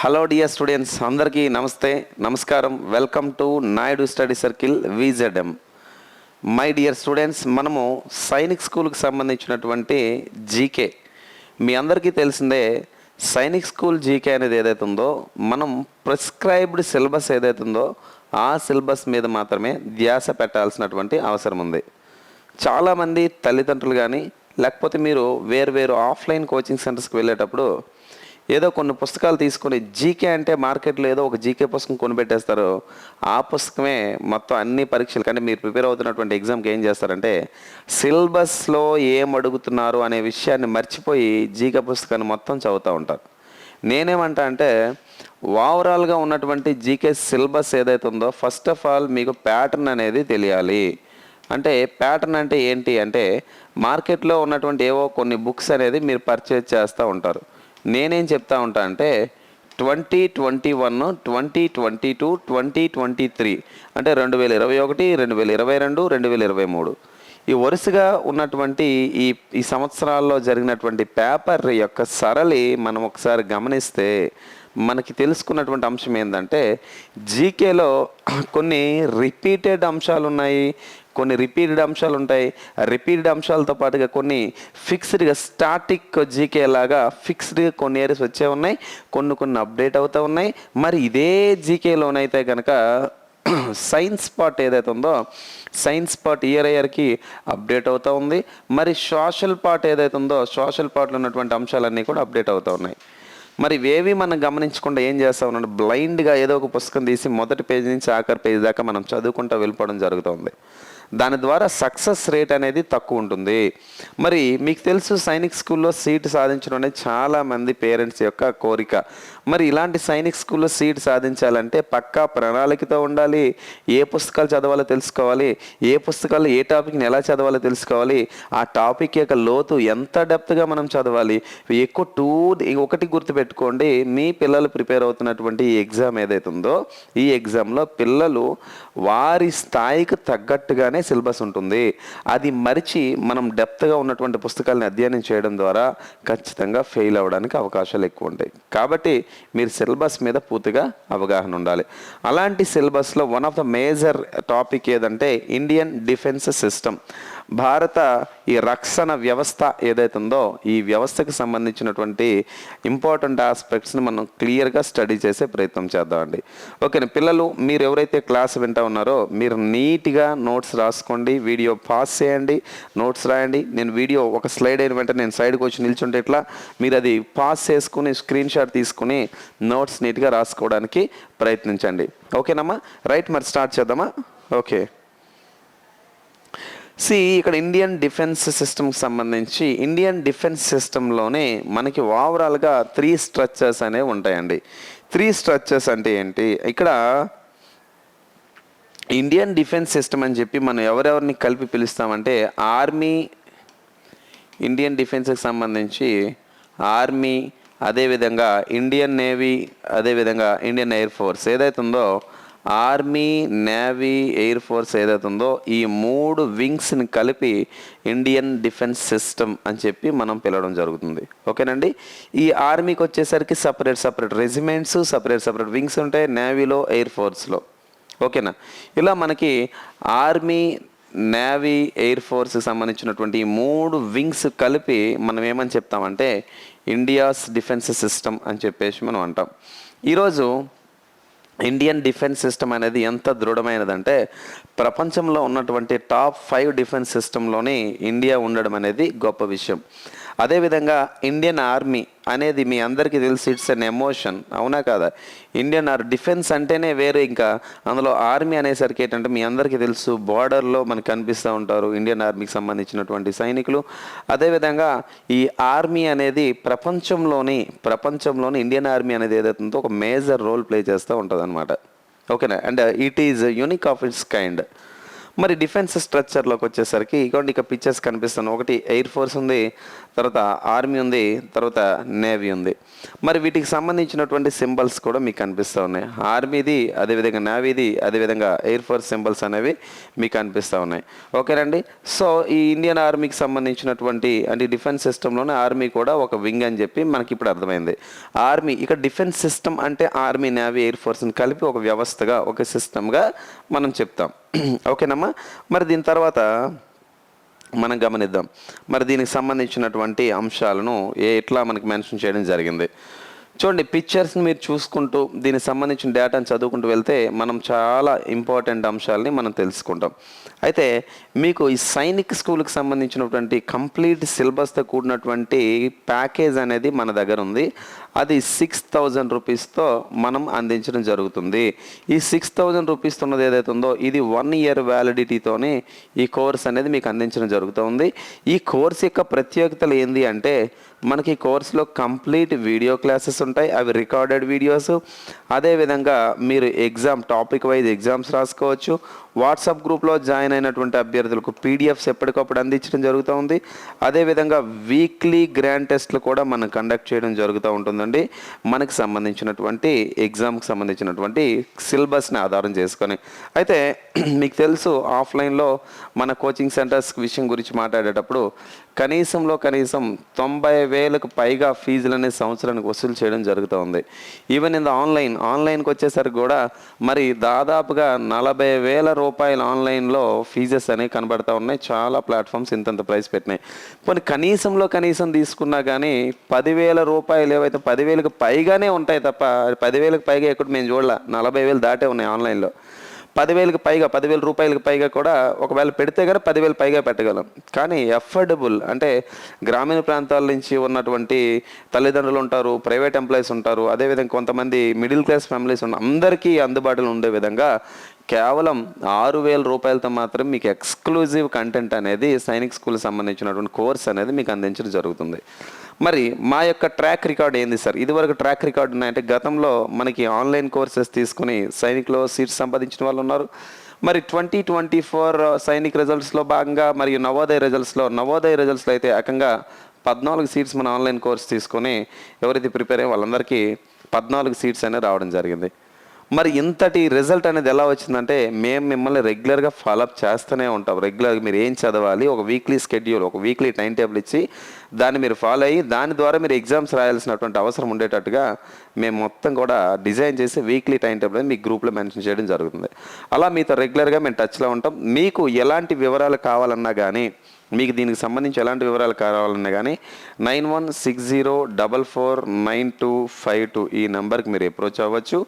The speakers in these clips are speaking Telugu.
హలో డియర్ స్టూడెంట్స్ అందరికీ నమస్తే. నమస్కారం. Welcome to Naidu study circle VZM my dear students మనము సైనిక్ స్కూల్కి సంబంధించినటువంటి జీకే మీ అందరికీ తెలిసిందే సైనిక్ స్కూల్ జీకే అనేది ఏదైతే ఉందో మనం ప్రిస్క్రైబ్డ్ సిలబస్ ఏదైతే ఉందో ఆ సిలబస్ మీద మాత్రమే ధ్యాస పెట్టాల్సినటువంటి అవసరం ఉంది. చాలామంది తల్లిదండ్రులు కానీ లేకపోతే మీరు వేరు వేరు ఆఫ్లైన్ కోచింగ్ సెంటర్స్కి వెళ్ళేటప్పుడు ఏదో కొన్ని పుస్తకాలు తీసుకొని జీకే అంటే మార్కెట్లో ఏదో ఒక జీకే పుస్తకం కొనిపెట్టేస్తారు. ఆ పుస్తకమే మొత్తం అన్ని పరీక్షలు కానీ మీరు ప్రిపేర్ అవుతున్నటువంటి ఎగ్జామ్కి ఏం చేస్తారంటే సిలబస్లో ఏం అడుగుతున్నారు అనే విషయాన్ని మర్చిపోయి జీకే పుస్తకాన్ని మొత్తం చదువుతూ ఉంటారు. నేనేమంటా అంటే ఓవరాల్గా ఉన్నటువంటి జీకే సిలబస్ ఏదైతే ఉందో ఫస్ట్ ఆఫ్ ఆల్ మీకు ప్యాటర్న్ అనేది తెలియాలి. అంటే ప్యాటర్న్ అంటే ఏంటి అంటే మార్కెట్లో ఉన్నటువంటి ఏవో కొన్ని బుక్స్ అనేది మీరు పర్చేజ్ చేస్తూ ఉంటారు. నేనేం చెప్తా ఉంటా అంటే twenty twenty one twenty twenty two twenty twenty three. అంటే రెండు వేల ఇరవై ఒకటి రెండు వేల ఇరవై రెండు రెండు వేల ఇరవై మూడు. ఈ వరుసగా ఉన్నటువంటి ఈ ఈ సంవత్సరాల్లో జరిగినటువంటి పేపర్ యొక్క సరళి మనం ఒకసారి గమనిస్తే మనకి తెలుసుకున్నటువంటి అంశం ఏంటంటే జీకేలో కొన్ని రిపీటెడ్ అంశాలు ఉన్నాయి కొన్ని రిపీటెడ్ అంశాలు ఉంటాయి. రిపీటెడ్ అంశాలతో పాటుగా కొన్ని ఫిక్స్డ్గా స్టాటిక్ జీకే లాగా ఫిక్స్డ్గా కొన్ని ఏరియాస్ వచ్చే ఉన్నాయి. కొన్ని కొన్ని అప్డేట్ అవుతూ ఉన్నాయి. మరి ఇదే జీకేలోనైతే కనుక సైన్స్ పార్ట్ ఏదైతే ఉందో సైన్స్ పార్ట్ ఇయర్ ఇయర్కి అప్డేట్ అవుతూ ఉంది. మరి సోషల్ పార్ట్ ఏదైతే ఉందో సోషల్ పార్ట్లో ఉన్నటువంటి అంశాలన్నీ కూడా అప్డేట్ అవుతూ ఉన్నాయి. మరి ఇవేవి మనం గమనించకుండా ఏం చేస్తా ఉన్నాడు బ్లైండ్గా ఏదో ఒక పుస్తకం తీసి మొదటి పేజీ నుంచి ఆఖరి పేజీ దాకా మనం చదువుకుంటూ వెళ్ళిపోవడం జరుగుతుంది. దాని ద్వారా సక్సెస్ రేట్ అనేది తక్కువ ఉంటుంది. మరి మీకు తెలుసు సైనిక్ స్కూల్లో సీట్ సాధించడం అనేది చాలామంది పేరెంట్స్ యొక్క కోరిక. మరి ఇలాంటి సైనిక్ స్కూల్లో సీట్ సాధించాలంటే పక్కా ప్రణాళికతో ఉండాలి. ఏ పుస్తకాలు చదవాలో తెలుసుకోవాలి. ఏ పుస్తకాలు ఏ టాపిక్ని ఎలా చదవాలో తెలుసుకోవాలి. ఆ టాపిక్ యొక్క లోతు ఎంత డెప్త్గా మనం చదవాలి. ఎక్కువ టూ ఒకటి గుర్తుపెట్టుకోండి. మీ పిల్లలు ప్రిపేర్ అవుతున్నటువంటి ఈ ఎగ్జామ్ ఏదైతే ఉందో ఈ ఎగ్జామ్లో పిల్లలు వారి స్థాయికి తగ్గట్టుగానే సిలబస్ ఉంటుంది. అది మరిచి మనం డెప్త్గా ఉన్నటువంటి పుస్తకాలను అధ్యయనం చేయడం ద్వారా ఖచ్చితంగా ఫెయిల్ అవ్వడానికి అవకాశాలు ఎక్కువ ఉంటాయి. కాబట్టి మీరు సిలబస్ మీద పూర్తిగా అవగాహన ఉండాలి. అలాంటి సిలబస్లో one of the major topic ఏదంటే ఇండియన్ డిఫెన్స్ సిస్టమ్ భారత ఈ రక్షణ వ్యవస్థ ఏదైతే ఉందో ఈ వ్యవస్థకు సంబంధించినటువంటి ఇంపార్టెంట్ ఆస్పెక్ట్స్ని మనం క్లియర్గా స్టడీ చేసే ప్రయత్నం చేద్దామండి. ఓకేనా పిల్లలు మీరు ఎవరైతే క్లాస్ వింటా ఉన్నారో మీరు నీట్గా నోట్స్ రాసుకోండి వీడియో పాస్ చేయండి నోట్స్ రాయండి. నేను వీడియో ఒక స్లైడ్ అయిన వెంటనే నేను సైడ్కి వచ్చి నిల్చుంటే ఇట్లా మీరు అది పాస్ చేసుకుని స్క్రీన్ షాట్ తీసుకుని నోట్స్ నీట్గా రాసుకోవడానికి ప్రయత్నించండి. ఓకేనమ్మా? రైట్ మరి స్టార్ట్ చేద్దామా? ఓకే. సి ఇక్కడ ఇండియన్ డిఫెన్స్ సిస్టమ్కి సంబంధించి ఇండియన్ డిఫెన్స్ సిస్టంలోనే మనకి ఓవరాల్గా త్రీ స్ట్రక్చర్స్ అనేవి ఉంటాయండి. త్రీ స్ట్రక్చర్స్ అంటే ఏంటి? ఇక్కడ ఇండియన్ డిఫెన్స్ సిస్టమ్ అని చెప్పి మనం ఎవరెవరిని కలిపి పిలుస్తామంటే ఆర్మీ ఇండియన్ డిఫెన్స్కి సంబంధించి ఆర్మీ అదేవిధంగా ఇండియన్ నేవీ అదేవిధంగా ఇండియన్ ఎయిర్ ఫోర్స్ ఏదైతే ఉందో ఆర్మీ నేవీ ఎయిర్ ఫోర్స్ ఏదైతే ఉందో ఈ మూడు వింగ్స్ని కలిపి ఇండియన్ డిఫెన్స్ సిస్టమ్ అని చెప్పి మనం పిలవడం జరుగుతుంది. ఓకేనండి? ఈ ఆర్మీకి వచ్చేసరికి separate separate regiments separate separate wings ఉంటాయి నేవీలో ఎయిర్ ఫోర్స్లో. ఓకేనా? ఇలా మనకి ఆర్మీ నేవీ ఎయిర్ ఫోర్స్కి సంబంధించినటువంటి ఈ మూడు వింగ్స్ కలిపి మనం ఏమని చెప్తామంటే ఇండియాస్ డిఫెన్స్ సిస్టమ్ అని చెప్పేసి మనం అంటాం. ఈరోజు ఇండియన్ డిఫెన్స్ సిస్టమ్ అనేది ఎంత దృఢమైనదంటే ప్రపంచంలో ఉన్నటువంటి టాప్ ఫైవ్ డిఫెన్స్ సిస్టంలోని ఇండియా ఉండడం అనేది గొప్ప విషయం. అదేవిధంగా ఇండియన్ ఆర్మీ అనేది మీ అందరికీ తెలిసి ఇట్స్ అన్ ఎమోషన్ అవునా కాదా? ఇండియన్ ఆర్ డిఫెన్స్ అంటేనే వేరే ఇంకా. అందులో ఆర్మీ అనేసరికి ఏంటంటే మీ అందరికీ తెలుసు బార్డర్లో మనకు కనిపిస్తూ ఉంటారు ఇండియన్ ఆర్మీకి సంబంధించినటువంటి సైనికులు. అదేవిధంగా ఈ ఆర్మీ అనేది ప్రపంచంలోని ప్రపంచంలోని ఇండియన్ ఆర్మీ అనేది ఏదైతే ఒక మేజర్ రోల్ ప్లే చేస్తూ ఉంటుంది అనమాట ఓకేనా? And it is unique of its kind మరి డిఫెన్స్ స్ట్రక్చర్లోకి వచ్చేసరికి ఇక పిక్చర్స్ కనిపిస్తాను ఒకటి ఎయిర్ ఫోర్స్ ఉంది తర్వాత ఆర్మీ ఉంది తర్వాత నేవీ ఉంది. మరి వీటికి సంబంధించినటువంటి సింబల్స్ కూడా మీకు కనిపిస్తూ ఉన్నాయి. ఆర్మీది అదేవిధంగా నేవీది అదేవిధంగా ఎయిర్ ఫోర్స్ సింబల్స్ అనేవి మీకు కనిపిస్తూ ఉన్నాయి. ఓకేనండి సో ఈ ఇండియన్ ఆర్మీకి సంబంధించినటువంటి అంటే డిఫెన్స్ సిస్టంలోనే ఆర్మీ కూడా ఒక వింగ్ అని చెప్పి మనకి ఇప్పుడు అర్థమైంది. ఆర్మీ ఇక డిఫెన్స్ సిస్టమ్ అంటే ఆర్మీ నేవీ ఎయిర్ ఫోర్స్ని కలిపి ఒక వ్యవస్థగా ఒక సిస్టమ్గా మనం చెప్తాం. ఓకేనమ్మా. మరి దీని తర్వాత మనం గమనిద్దాం. మరి దీనికి సంబంధించినటువంటి అంశాలను ఎట్లా మనకి మెన్షన్ చేయడం జరిగింది? చూడండి పిక్చర్స్ని మీరు చూసుకుంటూ దీనికి సంబంధించిన డేటాను చదువుకుంటూ వెళ్తే మనం చాలా ఇంపార్టెంట్ అంశాలని మనం తెలుసుకుంటాం. అయితే మీకు ఈ సైనిక్ స్కూల్కి సంబంధించినటువంటి కంప్లీట్ సిలబస్తో కూడినటువంటి ప్యాకేజ్ అనేది మన దగ్గర ఉంది. అది సిక్స్ థౌజండ్ రూపీస్తో మనం అందించడం జరుగుతుంది. ఈ సిక్స్ థౌజండ్ రూపీస్ ఉన్నది ఏదైతే ఉందో ఇది వన్ ఇయర్ వ్యాలిడిటీతోనే ఈ కోర్స్ అనేది మీకు అందించడం జరుగుతుంది. ఈ కోర్స్ యొక్క ప్రత్యేకతలు ఏంది అంటే మనకి కోర్సులో కంప్లీట్ వీడియో క్లాసెస్ ఉంటాయి. అవి రికార్డెడ్ వీడియోస్. అదేవిధంగా మీరు ఎగ్జామ్ టాపిక్ వైజ్ ఎగ్జామ్స్ రాసుకోవచ్చు. వాట్సాప్ గ్రూప్లో జాయిన్ అయినటువంటి అభ్యర్థులకు పీడిఎఫ్స్ ఎప్పటికప్పుడు అందించడం జరుగుతూ ఉంది. అదేవిధంగా వీక్లీ గ్రాండ్ టెస్ట్లు కూడా మనం కండక్ట్ చేయడం జరుగుతూ ఉంటుందండి. మనకి సంబంధించినటువంటి ఎగ్జామ్కి సంబంధించినటువంటి సిలబస్ని ఆధారం చేసుకొని. అయితే మీకు తెలుసు ఆఫ్లైన్లో మన కోచింగ్ సెంటర్స్ విషయం గురించి మాట్లాడేటప్పుడు కనీసంలో కనీసం తొంభై వేలకు పైగా ఫీజులనే సంవత్సరానికి వసూలు చేయడం జరుగుతూ ఉంది. ఈవెన్ ఇన్ ద ఆన్లైన్ ఆన్లైన్కి వచ్చేసరికి కూడా మరి దాదాపుగా నలభై వేల రూపాయలు ఆన్లైన్లో ఫీజెస్ అనేవి కనబడతా ఉన్నాయి. చాలా ప్లాట్ఫామ్స్ ఇంతంత ప్రైస్ పెట్టినాయి. పోనీ కనీసంలో కనీసం తీసుకున్నా కానీ పదివేల రూపాయలు ఏవైతే పదివేలకు పైగానే ఉంటాయి తప్ప పదివేలకు పైగా ఎక్కడ మేము చూడాల నలభై వేలు దాటే ఉన్నాయి ఆన్లైన్లో. పదివేలకు పైగా పదివేల రూపాయలకు పైగా కూడా ఒకవేళ పెడితే కనుక పదివేలు పైగా పెట్టగలం. కానీ ఎఫర్డబుల్ అంటే గ్రామీణ ప్రాంతాల నుంచి ఉన్నటువంటి తల్లిదండ్రులు ఉంటారు ప్రైవేట్ ఎంప్లాయీస్ ఉంటారు అదేవిధంగా కొంతమంది మిడిల్ క్లాస్ ఫ్యామిలీస్ ఉన్న అందరికీ అందుబాటులో ఉండే విధంగా కేవలం ఆరు వేల రూపాయలతో మాత్రం మీకు ఎక్స్క్లూజివ్ కంటెంట్ అనేది సైనిక్ స్కూల్కి సంబంధించినటువంటి కోర్స్ అనేది మీకు అందించడం జరుగుతుంది. మరి మా యొక్క ట్రాక్ రికార్డ్ ఏంది సార్? ఇదివరకు ట్రాక్ రికార్డ్ ఉన్నాయంటే గతంలో మనకి ఆన్లైన్ కోర్సెస్ తీసుకుని సైనిక్లో సీట్స్ సంపాదించిన వాళ్ళు ఉన్నారు. మరి ట్వంటీ ట్వంటీ ఫోర్ సైనిక్ రిజల్ట్స్లో భాగంగా మరియు నవోదయ రిజల్ట్స్లో నవోదయ రిజల్ట్స్లో అయితే ఏకంగా పద్నాలుగు సీట్స్ మన ఆన్లైన్ కోర్స్ తీసుకొని ఎవరైతే ప్రిపేర్ అయ్యే వాళ్ళందరికీ పద్నాలుగు సీట్స్ అనేవి రావడం జరిగింది. మరి ఇంతటి రిజల్ట్ అనేది ఎలా వచ్చిందంటే మేము మిమ్మల్ని రెగ్యులర్గా ఫాలోఅప్ చేస్తూనే ఉంటాం. రెగ్యులర్గా మీరు ఏం చదవాలి? ఒక వీక్లీ స్కెడ్యూల్ ఒక వీక్లీ టైం టేబుల్ ఇచ్చి దాన్ని మీరు ఫాలో అయ్యి దాని ద్వారా మీరు ఎగ్జామ్స్ రాయాల్సినటువంటి అవసరం ఉండేటట్టుగా మేము మొత్తం కూడా డిజైన్ చేసి వీక్లీ టైం టేబుల్ మీ గ్రూప్లో మెన్షన్ చేయడం జరుగుతుంది. అలా మీతో రెగ్యులర్గా మేము టచ్లో ఉంటాం. మీకు ఎలాంటి వివరాలు కావాలన్నా కానీ మీకు దీనికి సంబంధించి ఎలాంటి వివరాలు కావాలన్నా కానీ nine one six zero double four nine two five two ఈ నెంబర్కి మీరు అప్రోచ్ అవ్వచ్చు.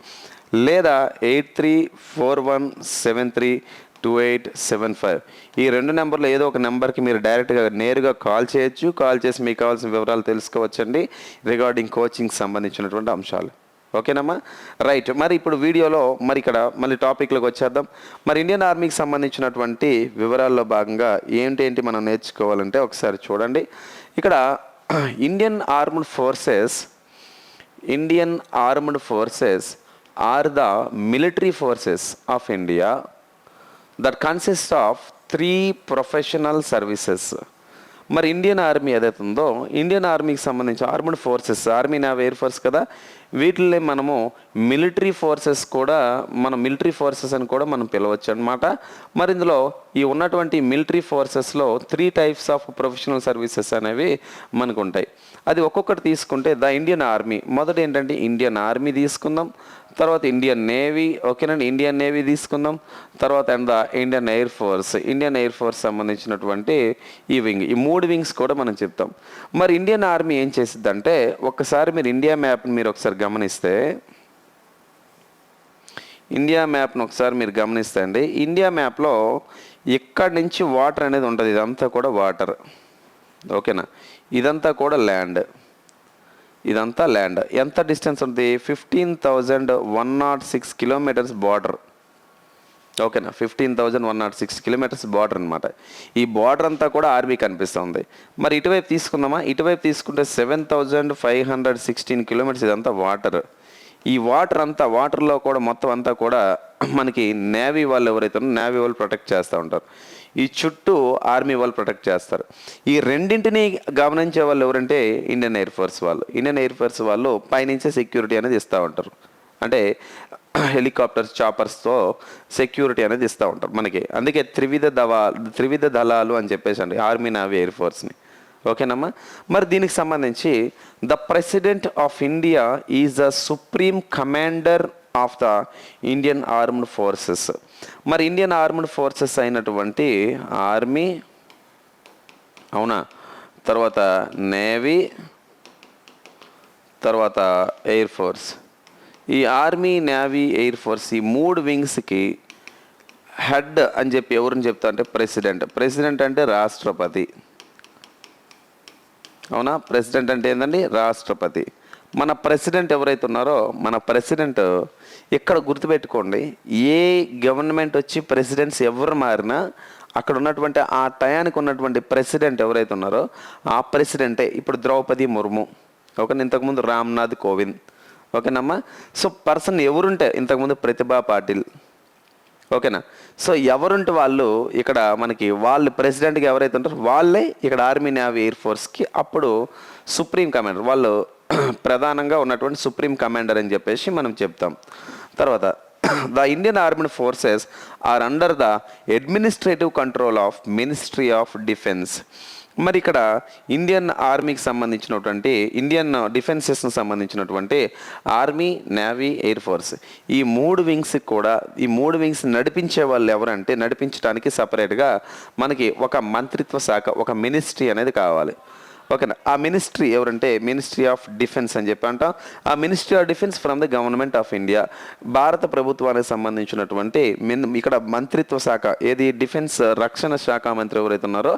లేదా eight three four one seven three two eight seven five ఈ రెండు నెంబర్లో ఏదో ఒక నెంబర్కి మీరు డైరెక్ట్గా నేరుగా కాల్ చేయొచ్చు. కాల్ చేసి మీకు కావాల్సిన వివరాలు తెలుసుకోవచ్చండి. రిగార్డింగ్ కోచింగ్ సంబంధించినటువంటి అంశాలు. ఓకేనమ్మా? రైట్. మరి ఇప్పుడు వీడియోలో మరి ఇక్కడ మళ్ళీ టాపిక్లోకి వచ్చేద్దాం. మరి ఇండియన్ ఆర్మీకి సంబంధించినటువంటి వివరాల్లో భాగంగా ఏంటి ఏంటి మనం నేర్చుకోవాలంటే ఒకసారి చూడండి. ఇక్కడ Indian armed forces Indian armed forces are the military forces of India that consist of three professional services మరి ఇండియన్ ఆర్మీ ఏదైతే ఉందో ఇండియన్ ఆర్మీకి సంబంధించి armed forces army navy air force కదా? వీటిల్ని మనము మిలిటరీ ఫోర్సెస్ కూడా మన మిలిటరీ ఫోర్సెస్ అని కూడా మనం పిలవచ్చు అనమాట మరి ఇందులో ఈ ఉన్నటువంటి military ఫోర్సెస్లో three types of professional services అనేవి మనకు ఉంటాయి. అది ఒక్కొక్కటి తీసుకుంటే ద ఇండియన్ ఆర్మీ. మొదట ఏంటంటే ఇండియన్ ఆర్మీ తీసుకుందాం. తర్వాత ఇండియన్ నేవీ ఓకేనండి ఇండియన్ నేవీ తీసుకుందాం. తర్వాత and the Indian air force. Indian air force సంబంధించినటువంటి ఈ వింగ్ ఈ మూడు వింగ్స్ కూడా మనం చెప్తాం. మరి ఇండియన్ ఆర్మీ ఏం చేసిద్దంటే ఒక్కసారి మీరు ఇండియా మ్యాప్ని మీరు ఒకసారి గమనిస్తే ఇండియా మ్యాప్ను ఒకసారి మీరు గమనిస్తే అండి ఇండియా మ్యాప్లో ఇక్కడి నుంచి వాటర్ అనేది ఉంటుంది ఇదంతా కూడా వాటర్. ఓకేనా ఇదంతా కూడా ల్యాండ్. ఇదంతా ల్యాండ్. ఎంత డిస్టెన్స్ ఉంది? Fifteen thousand one nought six kilometres border. ఓకేనా? Fifteen thousand one nought six kilometres border అనమాట ఈ బార్డర్ అంతా కూడా ఆర్మీ కనిపిస్తుంది. మరి ఇటువైపు తీసుకుందామా? ఇటువైపు తీసుకుంటే seven thousand five hundred sixteen kilometres ఇదంతా వాటర్. ఈ వాటర్ అంతా వాటర్లో కూడా మొత్తం అంతా కూడా మనకి నేవీ వాళ్ళు ఎవరైతే ఉన్నారో నేవీ వాళ్ళు ప్రొటెక్ట్ చేస్తూ ఉంటారు. ఈ చుట్టూ ఆర్మీ వాళ్ళు ప్రొటెక్ట్ చేస్తారు. ఈ రెండింటిని గమనించే వాళ్ళు ఎవరంటే ఇండియన్ ఎయిర్ ఫోర్స్ వాళ్ళు. ఇండియన్ ఎయిర్ ఫోర్స్ వాళ్ళు పైనుంచే సెక్యూరిటీ అనేది ఇస్తూ ఉంటారు. అంటే హెలికాప్టర్స్ చాపర్స్తో సెక్యూరిటీ అనేది ఇస్తూ ఉంటారు మనకి. అందుకే త్రివిధ దవా త్రివిధ దళాలు అని చెప్పేసి అండి ఆర్మీ నావీ ఎయిర్ ఫోర్స్ని. ఓకేనమ్మా? మరి దీనికి సంబంధించి the president of India is the supreme commander of the Indian armed forces మరి ఇండియన్ ఆర్మ్డ్ ఫోర్సెస్ అయినటువంటి ఆర్మీ అవునా? తర్వాత నేవీ తర్వాత ఎయిర్ ఫోర్స్ ఈ ఆర్మీ నేవీ ఎయిర్ ఫోర్స్ ఈ మూడు వింగ్స్కి హెడ్ అని చెప్పి ఎవరిని చెప్తా అంటే ప్రెసిడెంట్ ప్రెసిడెంట్ అంటే రాష్ట్రపతి. అవునా? ప్రెసిడెంట్ అంటే ఏంటండి రాష్ట్రపతి. మన ప్రెసిడెంట్ ఎవరైతే ఉన్నారో మన ప్రెసిడెంట్ ఇక్కడ గుర్తుపెట్టుకోండి ఏ గవర్నమెంట్ వచ్చి ప్రెసిడెంట్స్ ఎవరు మారినా అక్కడ ఉన్నటువంటి ఆ టయానికి ఉన్నటువంటి ప్రెసిడెంట్ ఎవరైతే ఉన్నారో ఆ ప్రెసిడెంటే ఇప్పుడు ద్రౌపది ముర్ము. ఓకేనా ఇంతకుముందు రామ్నాథ్ కోవింద్. ఓకేనమ్మా? సో పర్సన్ ఎవరుంటే ఇంతకుముందు ప్రతిభా పాటిల్. ఓకేనా? సో ఎవరుంటే వాళ్ళు ఇక్కడ మనకి వాళ్ళు ప్రెసిడెంట్గా ఎవరైతే ఉంటారో వాళ్ళే ఇక్కడ ఆర్మీ నేవీ ఎయిర్ ఫోర్స్కి అప్పుడు సుప్రీం కమాండర్ వాళ్ళు ప్రధానంగా ఉన్నటువంటి సుప్రీం కమాండర్ అని చెప్పేసి మనం చెప్తాం. తర్వాత the Indian army forces are under the administrative control of ministry of defence మరి ఇక్కడ ఇండియన్ ఆర్మీకి సంబంధించినటువంటి ఇండియన్ డిఫెన్సెస్కి సంబంధించినటువంటి ఆర్మీ నేవీ ఎయిర్ ఫోర్స్ ఈ మూడు వింగ్స్కి కూడా ఈ మూడు వింగ్స్ నడిపించే వాళ్ళు ఎవరంటే నడిపించడానికి సపరేట్గా మనకి ఒక మంత్రిత్వ శాఖ ఒక మినిస్ట్రీ అనేది కావాలి. ఓకేనా ఆ మినిస్ట్రీ ఎవరంటే మినిస్ట్రీ ఆఫ్ డిఫెన్స్ అని చెప్పి అంటాం ఆ ministry of defence from the government of India. భారత ప్రభుత్వానికి సంబంధించినటువంటి మిన్ ఇక్కడ మంత్రిత్వ శాఖ ఏది? డిఫెన్స్ రక్షణ శాఖ మంత్రి ఎవరైతే ఉన్నారో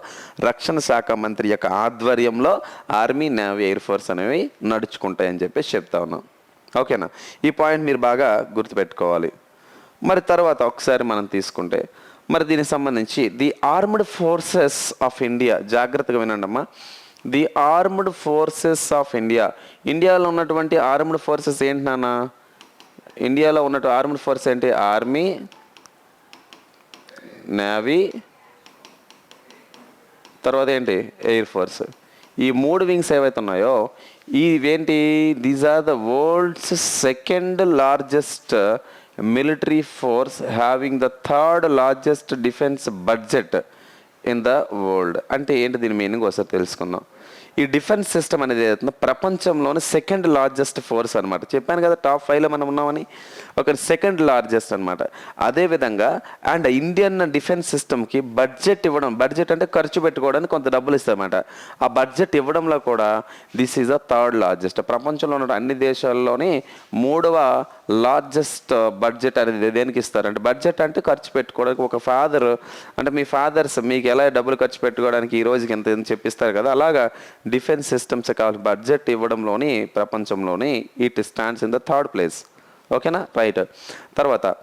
రక్షణ శాఖ మంత్రి యొక్క ఆధ్వర్యంలో ఆర్మీ నేవీ ఎయిర్ ఫోర్స్ అనేవి నడుచుకుంటాయని చెప్పేసి చెప్తా ఉన్నాం. ఓకేనా ఈ పాయింట్ మీరు బాగా గుర్తుపెట్టుకోవాలి. మరి తర్వాత ఒకసారి మనం తీసుకుంటే మరి దీనికి సంబంధించి the armed forces of India జాగ్రత్తగా వినండి అమ్మా the armed forces of India ఇండియాలో ఉన్నటువంటి ఆర్మ్డ్ ఫోర్సెస్ ఏంటి నాన్న? ఇండియాలో ఉన్నట్టు ఆర్మ్డ్ ఫోర్స్ ఏంటి? ఆర్మీ నేవీ తర్వాత ఏంటి? ఎయిర్ ఫోర్స్ ఈ మూడు వింగ్స్ ఏవైతే ఉన్నాయో ఇవేంటి? These are the world's second largest military force having the third largest defence budget in the world అంటే ఏంటి దీని మీనింగ్ ఒకసారి తెలుసుకుందాం. ఈ డిఫెన్స్ సిస్టమ్ అనేది ఏదైతుందో ప్రపంచంలోనే సెకండ్ లార్జెస్ట్ ఫోర్స్ అనమాట చెప్పాను కదా టాప్ ఫైవ్లో మనం ఉన్నామని? ఒక సెకండ్ లార్జెస్ట్ అనమాట అదేవిధంగా అండ్ ఇండియన్ డిఫెన్స్ సిస్టమ్కి బడ్జెట్ ఇవ్వడం బడ్జెట్ అంటే ఖర్చు పెట్టుకోవడానికి కొంత డబ్బులు ఇస్తారన్నమాట. ఆ బడ్జెట్ ఇవ్వడంలో కూడా this is a third largest ప్రపంచంలో ఉన్న అన్ని దేశాల్లోని మూడవ లార్జెస్ట్ బడ్జెట్ అనేది దేనికి ఇస్తారు అంటే బడ్జెట్ అంటే ఖర్చు పెట్టుకోవడానికి ఒక ఫాదర్ అంటే మీ ఫాదర్స్ మీకు ఎలా డబ్బులు ఖర్చు పెట్టుకోవడానికి ఈ రోజుకి ఎంత చెప్పిస్తారు కదా. అలాగా డిఫెన్స్ సిస్టమ్స్ కావాలి. బడ్జెట్ ఇవ్వడంలోని ప్రపంచంలోని it stands in the third place. ఓకేనా? రైట్. తర్వాత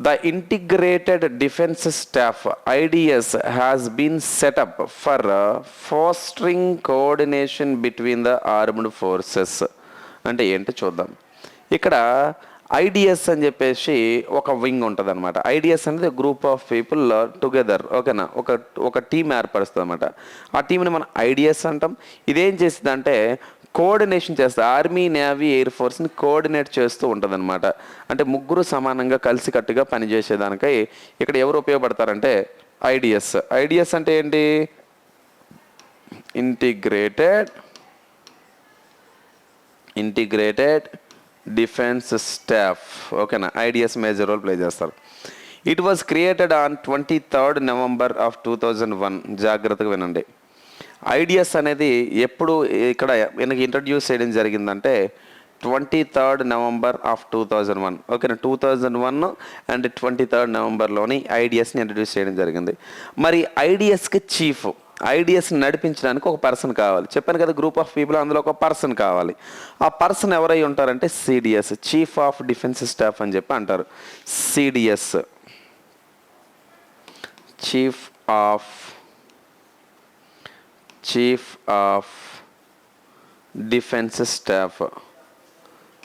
the integrated defence staff IDS has been set up for fostering coordination between the armed forces అంటే ఏంటో చూద్దాం. ఇక్కడ ఐడిఎస్ అని చెప్పేసి ఒక వింగ్ ఉంటుంది అనమాట ఐడిఎస్ అనేది గ్రూప్ ఆఫ్ పీపుల్ టుగెదర్ ఓకేనా? ఒక ఒక టీం ఏర్పరుస్తుంది అనమాట ఆ టీంని మనం ఐడిఎస్ అంటాం. ఇదేం చేస్తుంది అంటే కోఆర్డినేషన్ చేస్తుంది ఆర్మీ నేవీ ఎయిర్ ఫోర్స్ని కోఆర్డినేట్ చేస్తూ ఉంటుంది అనమాట అంటే ముగ్గురు సమానంగా కలిసికట్టుగా పనిచేసేదానికై ఇక్కడ ఎవరు ఉపయోగపడతారంటే ఐడిఎస్. ఐడిఎస్ అంటే ఏంటి? Integrated integrated defence staff. ఓకేనా ఐడిఎస్ మేజర్ రోల్ ప్లే చేస్తారు. It was created on twenty third November of two thousand one జాగ్రత్తగా వినండి. ఐడిఎస్ అనేది ఎప్పుడు ఇక్కడ వెనక ఇంట్రడ్యూస్ చేయడం జరిగిందంటే twenty third November of two thousand one ఓకేనా two thousand one and twenty third నవంబర్లోని ఐడిఎస్ని ఇంట్రడ్యూస్ చేయడం జరిగింది. మరి ఐడిఎస్కి చీఫ్ ఐడియాస్ని నడిపించడానికి ఒక పర్సన్ కావాలి. చెప్పాను కదా గ్రూప్ ఆఫ్ పీపుల్ అందులో ఒక పర్సన్ కావాలి. ఆ పర్సన్ ఎవరై ఉంటారంటే CDS chief of defence staff అని చెప్పి అంటారు. CDS. Chief of chief of defence staff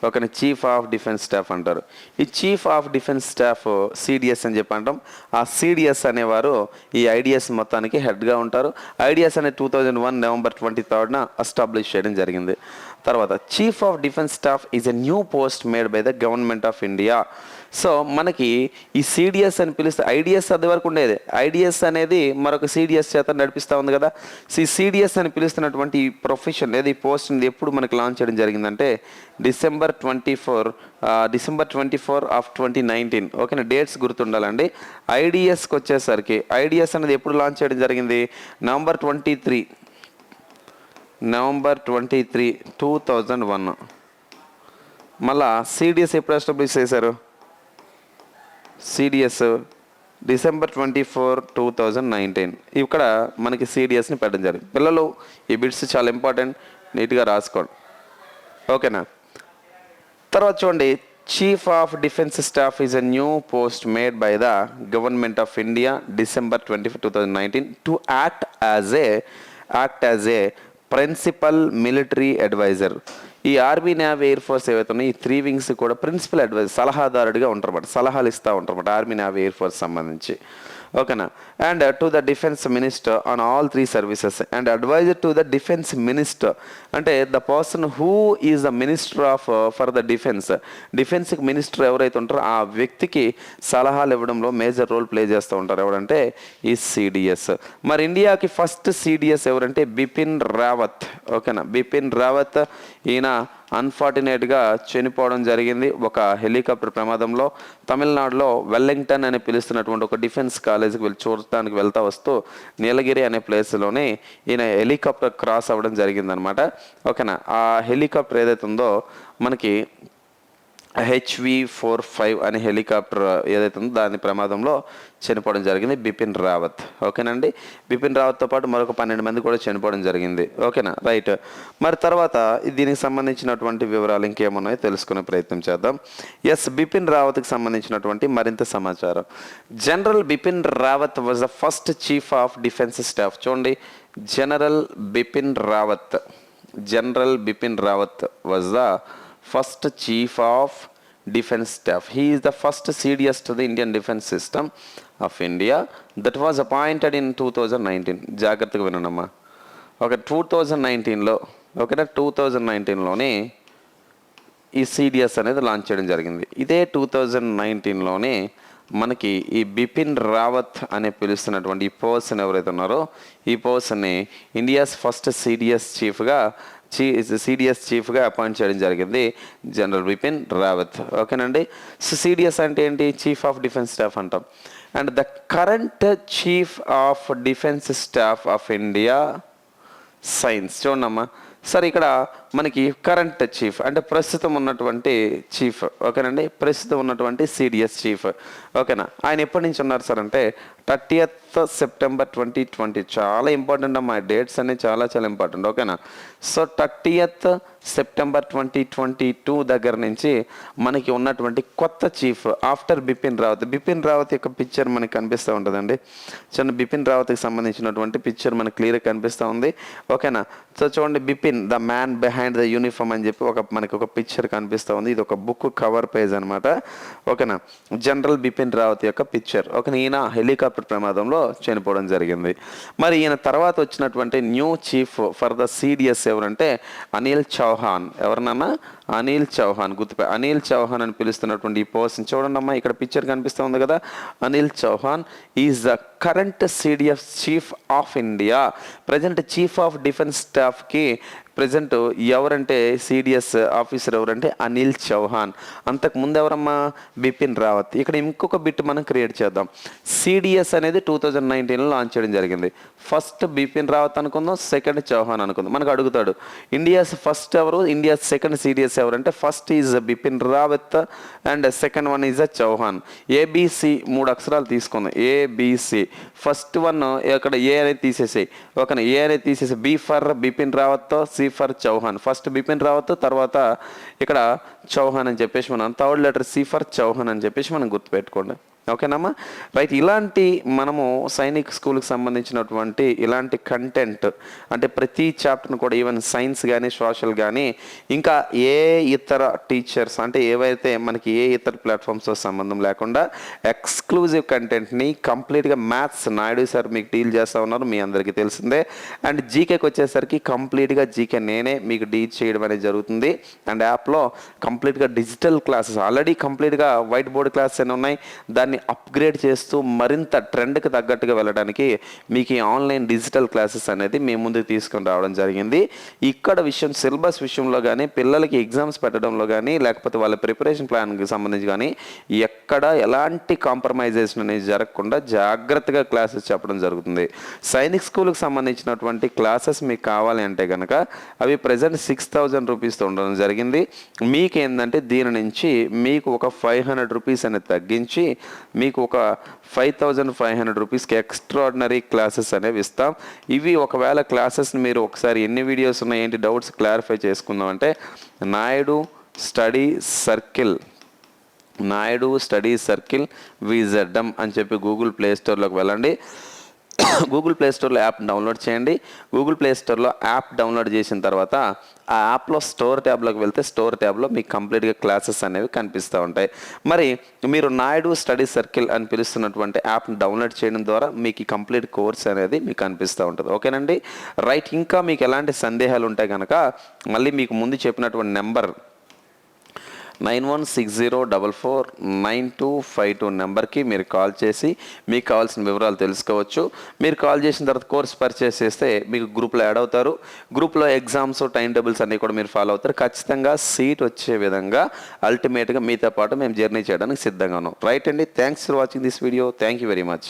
ఒకరిని చీఫ్ ఆఫ్ డిఫెన్స్ స్టాఫ్ అంటారు. ఈ chief of defence staff CDS అని చెప్పి అంటాం ఆ సిడిఎస్ అనేవారు ఈ ఐడిఎస్ మొత్తానికి హెడ్గా ఉంటారు. ఐడిఎస్ అనే two thousand one November twenty థర్డ్న establish చేయడం జరిగింది. తర్వాత chief of defence staff is a new post made by the government of India so మనకి ఈ సిడిఎస్ అని పిలిస్తే ఐడిఎస్ అది వరకు ఉండేది. ఐడిఎస్ అనేది మరొక సిడిఎస్ చేత నడిపిస్తూ ఉంది కదా. ఈ సిడిఎస్ అని పిలుస్తున్నటువంటి ఈ ప్రొఫెషన్ లేదా ఈ పోస్ట్ ఎప్పుడు మనకి లాంచ్ చేయడం జరిగిందంటే December twenty four December twenty four of twenty nineteen ఓకేనా డేట్స్ గుర్తుండాలండి. ఐడిఎస్కి వచ్చేసరికి ఐడిఎస్ అనేది ఎప్పుడు లాంచ్ చేయడం జరిగింది? November twenty three November twenty three two thousand one మళ్ళా సిడిఎస్ ఎప్పుడు ఎస్టాబ్లిష్ చేశారు? CDS December twenty four two thousand nineteen ఇక్కడ మనకి సిడిఎస్ని పెట్టడం జరిగింది. పిల్లలు ఈ బిట్స్ చాలా ఇంపార్టెంట్ నీట్గా రాసుకోండి. ఓకేనా తర్వాత చూడండి chief of defence staff is a new post made by the government of India December twenty four two thousand nineteen to act as a act as a principal military advisor ఈ ఆర్మీ నేవీ ఎయిర్ ఫోర్స్ ఏవైతే ఉన్నాయో ఈ త్రీ వింగ్స్ కూడా ప్రిన్సిపల్ అడ్వైజర్ సలహాదారుడిగా ఉంటారు అన్నమాట సలహాలు ఇస్తూ ఉంటారు అన్నమాట ఆర్మీ నేవీ ఎయిర్ ఫోర్స్ సంబంధించి. ఓకేనా? And to the defence minister on all three services and advisor to the defence minister అంటే the person who is the minister of for the defence డిఫెన్స్కి minister ఎవరైతే ఉంటారో ఆ వ్యక్తికి సలహాలు ఇవ్వడంలో మేజర్ రోల్ ప్లే చేస్తూ ఉంటారు. ఎవరంటే ఈ సిడిఎస్ మరి ఇండియాకి ఫస్ట్ సిడిఎస్ ఎవరంటే బిపిన్ రావత్. ఓకేనా? బిపిన్ రావత్ ఈయన అన్ఫార్చునేట్గా చనిపోవడం జరిగింది. ఒక హెలికాప్టర్ ప్రమాదంలో తమిళనాడులో వెల్లింగ్టన్ అని పిలుస్తున్నటువంటి ఒక డిఫెన్స్ కాలేజీకి వెళ్ళి చూడటానికి వెళ్తా వస్తూ నీలగిరి అనే ప్లేస్లోనే ఈయన హెలికాప్టర్ క్రాస్ అవ్వడం జరిగిందనమాట ఓకేనా? ఆ హెలికాప్టర్ ఏదైతే ఉందో మనకి హెచ్వి ఫోర్ ఫైవ్ అనే హెలికాప్టర్ ఏదైతే ఉందో దాని ప్రమాదంలో చనిపోవడం జరిగింది. బిపిన్ రావత్. ఓకేనండి? బిపిన్ రావత్తో పాటు మరొక పన్నెండు మంది కూడా చనిపోవడం జరిగింది. ఓకేనా? రైట్. మరి తర్వాత దీనికి సంబంధించినటువంటి వివరాలు ఇంకేమున్నాయో తెలుసుకునే ప్రయత్నం చేద్దాం. ఎస్ బిపిన్ రావత్కి సంబంధించినటువంటి మరింత సమాచారం. General Bipin Rawat was the first chief of defence staff. చూడండి. General Bipin Rawat. General Bipin Rawat was the first chief of defence staff he staff. The first the first cds to the indian defense system of india. That was appointed in 2019 జాగ్రత్తగా వినమ్మా ఒక టూ థౌజండ్ నైన్టీన్లో ఒకటే టూ థౌజండ్ నైన్టీన్లోనే ఈ సిడిఎస్ అనేది లాంచ్ చేయడం జరిగింది. ఇదే టూ థౌజండ్ నైన్టీన్లోనే మనకి ఈ బిపిన్ రావత్ అనే పిలుస్తున్నటువంటి ఈ పర్సన్ ఎవరైతే ఉన్నారో ఈ పర్సన్ని ఇండియాస్ ఫస్ట్ సిడిఎస్ చీఫ్గా చీ సిడిఎస్ చీఫ్గా అపాయింట్ చేయడం జరిగింది జనరల్ బిపిన్ రావత్. ఓకేనండి? సో సిడిఎస్ అంటే ఏంటి? చీఫ్ ఆఫ్ డిఫెన్స్ స్టాఫ్ అంటాం. And the current chief of defence staff of India since. చూడమ్మా సార్ ఇక్కడ మనకి కరెంట్ చీఫ్ అంటే ప్రస్తుతం ఉన్నటువంటి చీఫ్ ఓకేనండి? ప్రస్తుతం ఉన్నటువంటి సిడిఎస్ చీఫ్ ఓకేనా? ఆయన ఎప్పటి నుంచి ఉన్నారు సార్ అంటే థర్టీయత్ సెప్టెంబర్ ట్వంటీ ట్వంటీ చాలా ఇంపార్టెంట్ అమ్మా డేట్స్ అనేవి చాలా చాలా ఇంపార్టెంట్ ఓకేనా? So thirtieth September twenty twenty two దగ్గర నుంచి మనకి ఉన్నటువంటి కొత్త చీఫ్ ఆఫ్టర్ బిపిన్ రావత్ బిపిన్ రావత్ యొక్క పిక్చర్ మనకి కనిపిస్తూ ఉంటుందండి. చిన్న బిపిన్ రావత్కి సంబంధించినటువంటి పిక్చర్ మనకి క్లియర్గా కనిపిస్తూ ఉంది ఓకేనా? సో చూడండి Bipin the man behind the uniform అని చెప్పి ఒక మనకి ఒక పిక్చర్ కనిపిస్తూ ఉంది. ఇది ఒక బుక్ కవర్ పేజ్ అనమాట ఓకేనా? జనరల్ బిపిన్ రావత్ యొక్క పిక్చర్ ఓకే ఈయన హెలికాప్టర్ ప్రమాదంలో చనిపోవడం జరిగింది. మరి ఈయన తర్వాత వచ్చినటువంటి new chief for the CDS ఎవరంటే అనిల్ చౌహాన్ ఎవరినన్నా? అనిల్ చౌహాన్ గుర్తుపై అనిల్ చౌహాన్ అని పిలుస్తున్నటువంటి ఈ పర్సన్ చూడండి అమ్మా ఇక్కడ పిక్చర్ కనిపిస్తూ ఉంది కదా. Anil Chauhan is the current CDF chief of India present chief of defence స్టాఫ్కి ప్రజెంట్ ఎవరంటే సిడిఎస్ ఆఫీసర్ ఎవరంటే అనిల్ చౌహాన్. అంతకు ముందు ఎవరమ్మా? బిపిన్ రావత్. ఇక్కడ ఇంకొక బిట్ మనం క్రియేట్ చేద్దాం. సిడిఎస్ అనేది టూ థౌజండ్ నైన్టీన్లో లాంచ్ చేయడం జరిగింది. ఫస్ట్ బిపిన్ రావత్ అనుకుందాం సెకండ్ చౌహాన్ అనుకుందాం. మనకు అడుగుతాడు ఇండియాస్ ఫస్ట్ ఎవరు? ఇండియా సెకండ్ సిడిఎస్ ఎవరంటే first is Bipin Rawat and second one is a Chauhan ABC మూడు అక్షరాలు తీసుకుందాం. ఏబిసి ఫస్ట్ వన్ అక్కడ ఏ అనేది తీసేసాయి. ఒక ఏ అనేది తీసేసి B for Bipin Rawat C for Chauhan. First Bipin Rawat తర్వాత ఇక్కడ చౌహాన్ అని చెప్పేసి మనం third letter C for Chauhan అని చెప్పేసి మనం గుర్తుపెట్టుకోండి. ఓకేనమ్మా? రైట్ ఇలాంటి మనము సైనిక్ స్కూల్కి సంబంధించినటువంటి ఇలాంటి కంటెంట్ అంటే ప్రతి చాప్టర్ను కూడా ఈవెన్ సైన్స్ కానీ సోషల్ కానీ ఇంకా ఏ ఇతర టీచర్స్ అంటే ఏవైతే మనకి ఏ ఇతర ప్లాట్ఫామ్స్తో సంబంధం లేకుండా ఎక్స్క్లూజివ్ కంటెంట్ని కంప్లీట్గా మ్యాథ్స్ నాయుడు సార్ మీకు డీల్ చేస్తూ ఉన్నారు మీ అందరికీ తెలిసిందే. అండ్ జీకేకి వచ్చేసరికి కంప్లీట్గా జీకే నేనే మీకు డీల్ చేయడం అనేది జరుగుతుంది. అండ్ యాప్లో కంప్లీట్గా డిజిటల్ క్లాసెస్ ఆల్రెడీ కంప్లీట్గా వైట్ బోర్డ్ క్లాసెస్ అని ఉన్నాయి? దాన్ని అప్గ్రేడ్ చేస్తూ మరింత ట్రెండ్కి తగ్గట్టుగా వెళ్ళడానికి మీకు ఈ ఆన్లైన్ డిజిటల్ క్లాసెస్ అనేది మీ ముందు తీసుకుని రావడం జరిగింది. ఇక్కడ విషయం సిలబస్ విషయంలో కానీ పిల్లలకి ఎగ్జామ్స్ పెట్టడంలో కానీ లేకపోతే వాళ్ళ ప్రిపరేషన్ ప్లాన్కి సంబంధించి కానీ ఎక్కడ ఎలాంటి కాంప్రమైజేషన్ అనేది జరగకుండా జాగ్రత్తగా క్లాసెస్ చెప్పడం జరుగుతుంది. సైనిక్ స్కూల్కి సంబంధించినటువంటి క్లాసెస్ మీకు కావాలి అంటే కనుక అవి ప్రజెంట్ సిక్స్ థౌజండ్ రూపీస్తో ఉండడం జరిగింది. మీకు ఏంటంటే దీని నుంచి మీకు ఒక ఫైవ్ హండ్రెడ్ రూపీస్ అనేది తగ్గించి మీకు ఒక ఫైవ్ థౌజండ్ ఫైవ్ హండ్రెడ్ రూపీస్కి ఎక్స్ట్రాడినరీ క్లాసెస్ అనేవి ఇస్తాం. ఇవి ఒకవేళ క్లాసెస్ని మీరు ఒకసారి ఎన్ని వీడియోస్ ఉన్నాయి ఏంటి డౌట్స్ క్లారిఫై చేసుకుందాం అంటే Naidu study circle Naidu study circle VZM అని చెప్పి గూగుల్ ప్లే స్టోర్లోకి వెళ్ళండి. గూగుల్ ప్లేస్టోర్లో యాప్ డౌన్లోడ్ చేయండి. గూగుల్ ప్లేస్టోర్లో యాప్ డౌన్లోడ్ చేసిన తర్వాత ఆ యాప్లో స్టోర్ ట్యాబ్లోకి వెళ్తే స్టోర్ ట్యాబ్లో మీకు కంప్లీట్గా క్లాసెస్ అనేవి కనిపిస్తూ ఉంటాయి. మరి మీరు నాయుడు స్టడీ సర్కిల్ అని పిలుస్తున్నటువంటి యాప్ని డౌన్లోడ్ చేయడం ద్వారా మీకు కంప్లీట్ కోర్స్ అనేది మీకు కనిపిస్తూ ఉంటుంది. ఓకేనండి? రైట్ ఇంకా మీకు ఎలాంటి సందేహాలు ఉంటాయి కనుక మళ్ళీ మీకు ముందు చెప్పినటువంటి number nine one six zero double four nine two five two నెంబర్కి మీరు కాల్ చేసి మీకు కావాల్సిన వివరాలు తెలుసుకోవచ్చు. మీరు కాల్ చేసిన తర్వాత కోర్స్ పర్చేస్ చేస్తే మీకు గ్రూప్లో యాడ్ అవుతారు. గ్రూప్లో ఎగ్జామ్స్ టైం టేబుల్స్ అన్నీ కూడా మీరు ఫాలో అవుతారు. ఖచ్చితంగా సీట్ వచ్చే విధంగా అల్టిమేట్గా మీతో పాటు మేము జర్నీ చేయడానికి సిద్ధంగా ఉన్నాం. రైట్ అండి thanks for watching this video. Thank you very much.